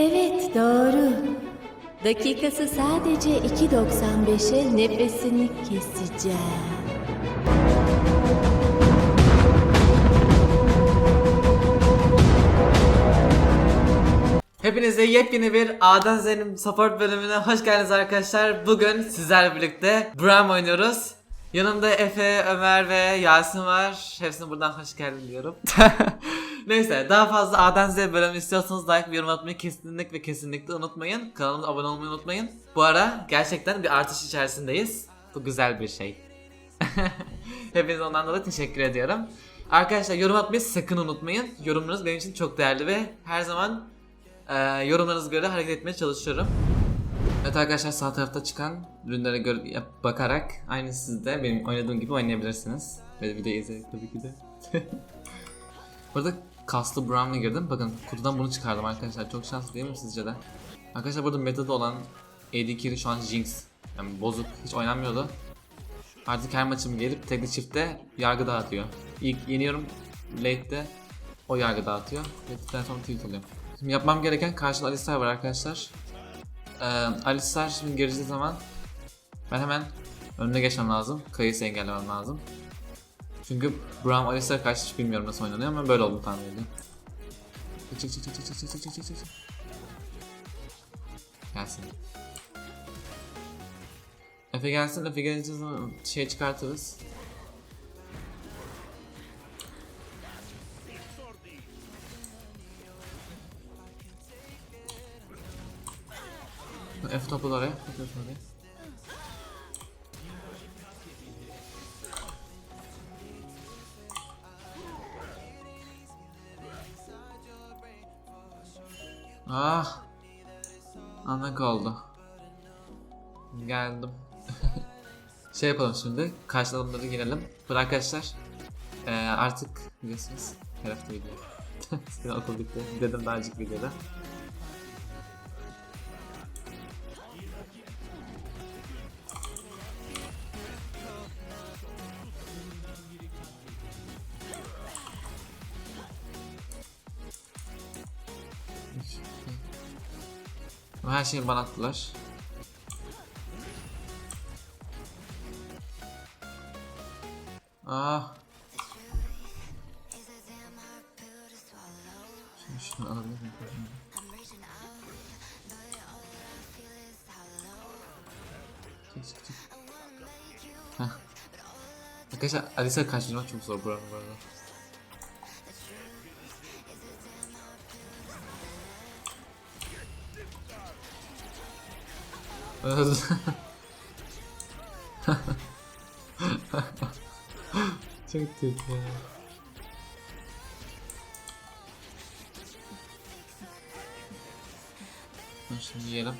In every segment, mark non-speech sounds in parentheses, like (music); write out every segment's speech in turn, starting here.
Evet doğru. Dakikası sadece 2.95'e nefesini keseceğim. Hepinize yepyeni bir A'dan Z'nin support bölümüne hoş geldiniz arkadaşlar. Bugün sizlerle birlikte Bram oynuyoruz. Yanımda Efe, Ömer ve Yasin var. Hepsine buradan hoş geldin diyorum. (laughs) Neyse daha fazla A'dan Z bölümü istiyorsanız like ve yorum atmayı kesinlikle ve kesinlikle unutmayın. Kanalımıza abone olmayı unutmayın. Bu ara gerçekten bir artış içerisindeyiz. Bu güzel bir şey. (laughs) Hepinize ondan dolayı teşekkür ediyorum. Arkadaşlar yorum atmayı sakın unutmayın. Yorumlarınız benim için çok değerli ve her zaman ee, yorumlarınıza göre hareket etmeye çalışıyorum. Evet arkadaşlar sağ tarafta çıkan ürünlere göre bakarak aynı siz de benim oynadığım gibi oynayabilirsiniz. Ve videoyu izleyerek tabii ki de. (laughs) burada kaslı Brown'la girdim. Bakın kutudan bunu çıkardım arkadaşlar. Çok şanslı değil mi sizce de? Arkadaşlar burada metada olan AD Carry şu an Jinx. Yani bozuk hiç oynanmıyordu. Artık her maçım gelip tekli çiftte yargı dağıtıyor. İlk yeniyorum late'de o yargı dağıtıyor. Late'den sonra tilt oluyor. Şimdi yapmam gereken karşıda Alistar var arkadaşlar. Ee, Alistar şimdi gireceği zaman ben hemen önüne geçmem lazım. Kayısı engellemem lazım. Çünkü Braum Alistar karşı hiç bilmiyorum nasıl oynanıyor ama böyle oldu tahmin ediyorum. Çık çık çık çık çık çık çık çık çık. Gelsin. Efe gelsin, Efe gelince şey çıkartırız. F topu oraya. Yapıyorsun oraya. Ah. Anlık oldu. Geldim. (laughs) şey yapalım şimdi. Karşılamları girelim. Bu arkadaşlar. Ee, artık biliyorsunuz. Her hafta video. (laughs) Sizin okul bitti. Dedim daha önceki videoda. Her şeyi bana attılar. Ah. Şunu, şunu alabilir miyim? Heh. Arkadaşlar Alisa kaçırmak çok zor buranın bu arada. (laughs) Çok kötü ya. Dur Şimdi yiyelim.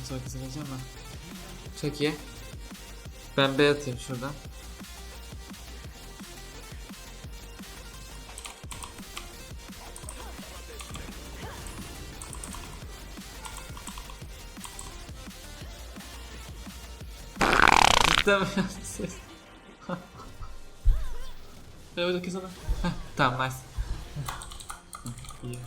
Nasıl kazanacağım ben? Çok iyi. Ben B atayım şuradan. Cidden mi yaptın? Evet kesene. Tamam nice.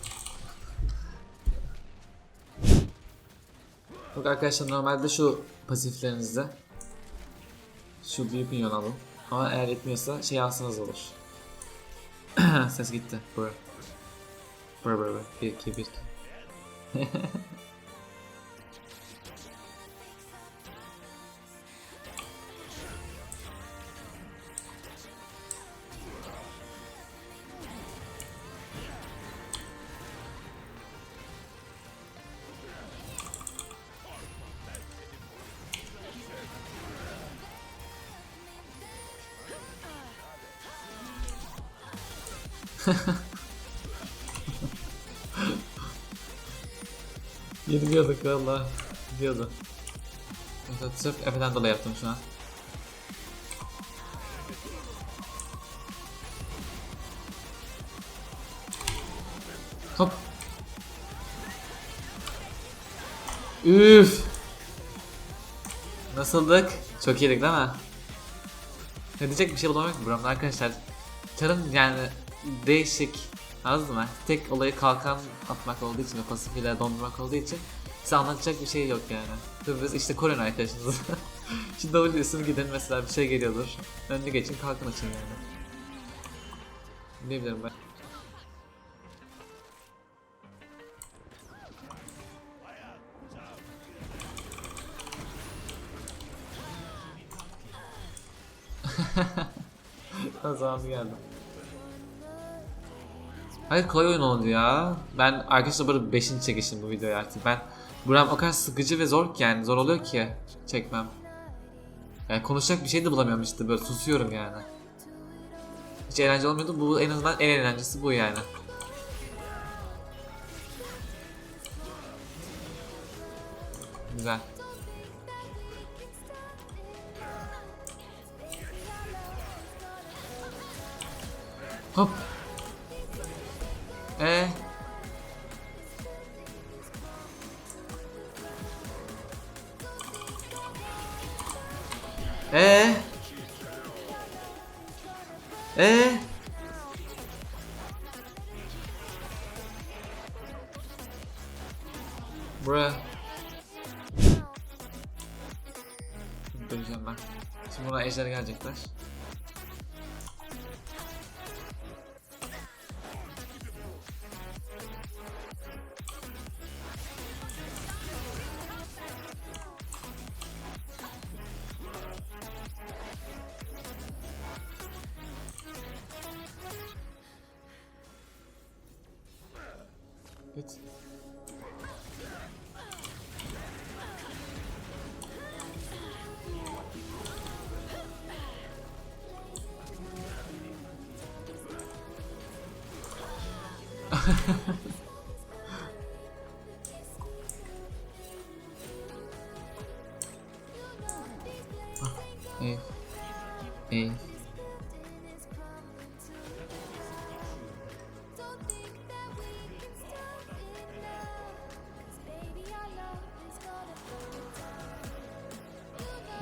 Bak arkadaşlar normalde şu pasiflerinizde şu büyük minyon alın. Ama eğer yetmiyorsa şey alsanız olur. (clears throat) Ses gitti. Bro. Bro bro bro. 1 2 1 2. (laughs) Yeniliyorduk valla. Gidiyordu. Mesela sırf Efe'den dolayı yaptım şu an. Hop. Üf. Nasıldık? Çok iyiydik değil mi? Ne diyecek bir şey bulamıyorum ki buramda arkadaşlar. Çarın yani değişik anladın mı? Tek olayı kalkan atmak olduğu için ve pasifiyle dondurmak olduğu için size anlatacak bir şey yok yani. Biz işte koruyun arkadaşınızı. (laughs) Şimdi W'sunu gidin mesela bir şey geliyordur. Önüne geçin kalkın açın yani. Ne bileyim ben. (laughs) O zaman geldim. Hayır kolay oyun oldu ya. Ben arkadaşlar burada 5. çekişim bu videoyu artık. Ben buram o kadar sıkıcı ve zor ki yani zor oluyor ki çekmem. Yani konuşacak bir şey de bulamıyorum işte böyle susuyorum yani. Hiç eğlenceli olmuyordu. Bu en azından en eğlencesi bu yani. Güzel. Hop. Ee. Bruh. Döneceğim ben. Şimdi buna ejder gelecekler. капець. (laughs)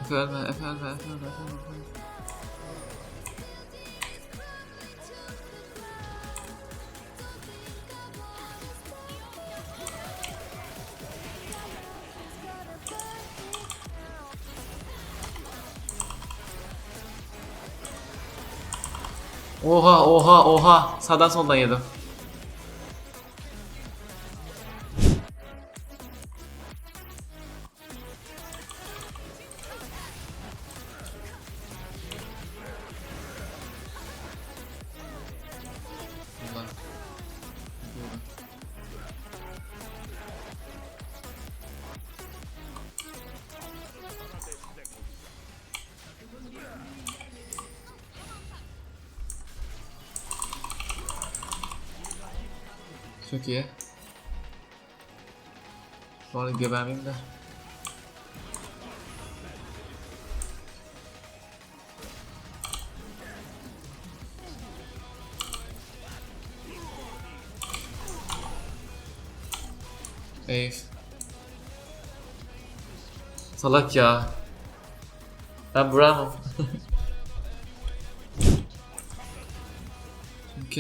Efendim, efendim, efendim, efendim. Oha oha oha sağdan soldan yedim. Çok iyi. Bu arada gebermeyeyim de. Ey. Salak ya. Ben Brown'um. (laughs) Şimdi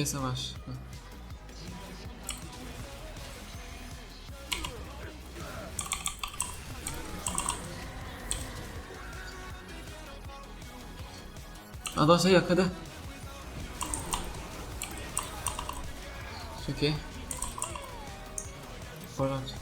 Adam şey yok hadi. Çok iyi. Format.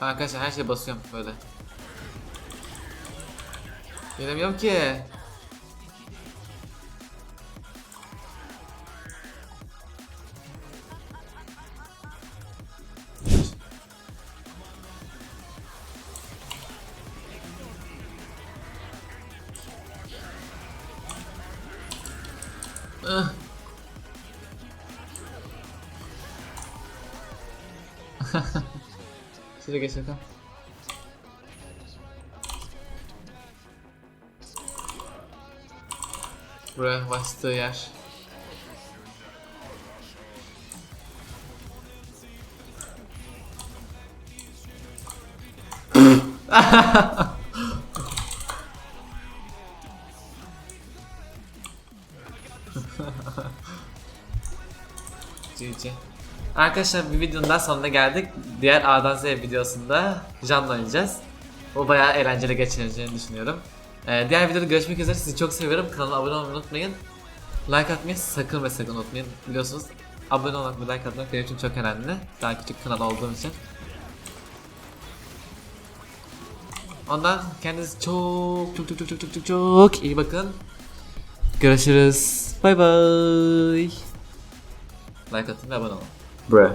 Arkadaşlar her şeye basıyorum böyle. Jeden wielkie. 쓰레기 쓰다. Buraya bastığı yer. (laughs) Arkadaşlar bir videonun daha sonuna geldik. Diğer A'dan Z videosunda Jan'la oynayacağız. O bayağı eğlenceli geçireceğini düşünüyorum. Ee, diğer videoda görüşmek üzere. Sizi çok seviyorum. Kanala abone olmayı unutmayın. Like atmayı sakın ve sakın unutmayın. Biliyorsunuz abone olmak ve like atmak benim için çok önemli. Daha küçük kanal olduğum için. Ondan kendiniz çok çok çok çok çok çok çok, çok iyi bakın. Görüşürüz. Bay bay. Like atın ve abone olun. Bruh.